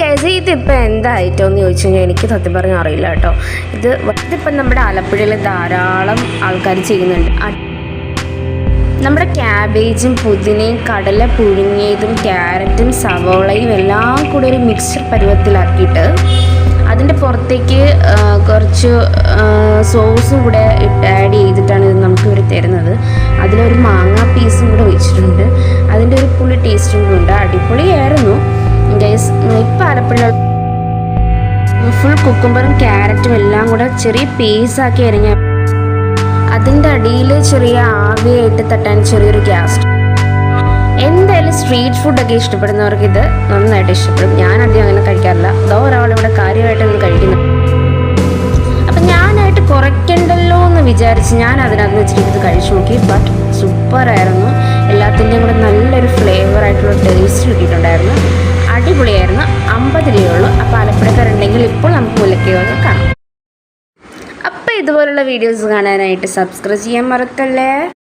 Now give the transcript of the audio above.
Guys ഇതിപ്പോൾ എന്തായിട്ടോ എന്ന് ചോദിച്ചു കഴിഞ്ഞാൽ എനിക്ക് സത്യം പറഞ്ഞാൽ അറിയില്ല കേട്ടോ. ഇത് ഇതിപ്പം നമ്മുടെ ആലപ്പുഴയിൽ ധാരാളം ആൾക്കാർ ചെയ്യുന്നുണ്ട്. നമ്മുടെ ക്യാബേജും പുതിനയും കടല പുഴുങ്ങിയതും ക്യാരറ്റും സവോളയും എല്ലാം കൂടെ ഒരു മിക്സ്ചർ പരുവത്തിലാക്കിയിട്ട് അതിന്റെ പുറത്തേക്ക് കുറച്ച് സോസും കൂടെ ഇട്ട് ആഡ് ചെയ്തിട്ടാണ് ഇത് നമുക്ക് ഇവർ തരുന്നത്. അതിലൊരു മാങ്ങ പീസും കൂടെ വെച്ചിട്ടുണ്ട്. അതിന്റെ ഒരു പുളി ടേസ്റ്റും കൂടെ ഉണ്ട്. അടിപൊളിയായിരുന്നു. ഗൈസ് ആലപ്പുഴ ഫുൾ കുക്കുംബറും ക്യാരറ്റും എല്ലാം കൂടെ ചെറിയ പീസാക്കി അരിഞ്ഞ അതിന്റെ അടിയിൽ ചെറിയ ആവിയായിട്ട് തട്ടാൻ ചെറിയൊരു ഗ്യാസ് എന്തായാലും സ്ട്രീറ്റ് ഫുഡൊക്കെ ഇഷ്ടപ്പെടുന്നവർക്ക് ഇത് നന്നായിട്ട് ഇഷ്ടപ്പെടും. ഞാൻ അധികം അങ്ങനെ കഴിക്കാറില്ല. അതോ ഒരാളിവിടെ കാര്യമായിട്ട് ഒന്ന് കഴിക്കുന്നു. അപ്പം ഞാനായിട്ട് കുറയ്ക്കണ്ടല്ലോ എന്ന് വിചാരിച്ച് ഞാൻ അതിനകത്ത് വെച്ചിട്ട് ഇത് കഴിച്ചു നോക്കി. ബട്ട് സൂപ്പറായിരുന്നു എല്ലാത്തിന്റെയും കൂടെ നല്ലൊരു ഫ്ലേവർ ആയിട്ടുള്ള ടേസ്റ്റ് കിട്ടിയിട്ടുണ്ടായിരുന്നു. അടിപൊളിയായിരുന്നു. അമ്പത് രൂപയുള്ളൂ. അപ്പോൾ ആലപ്പുഴക്കാരുണ്ടെങ്കിൽ ഇപ്പോൾ നമുക്ക് മുലയ്ക്ക് വന്ന് കാണാം. അപ്പോൾ ഇതുപോലുള്ള വീഡിയോസ് കാണാനായിട്ട് സബ്സ്ക്രൈബ് ചെയ്യാൻ മറക്കല്ലേ?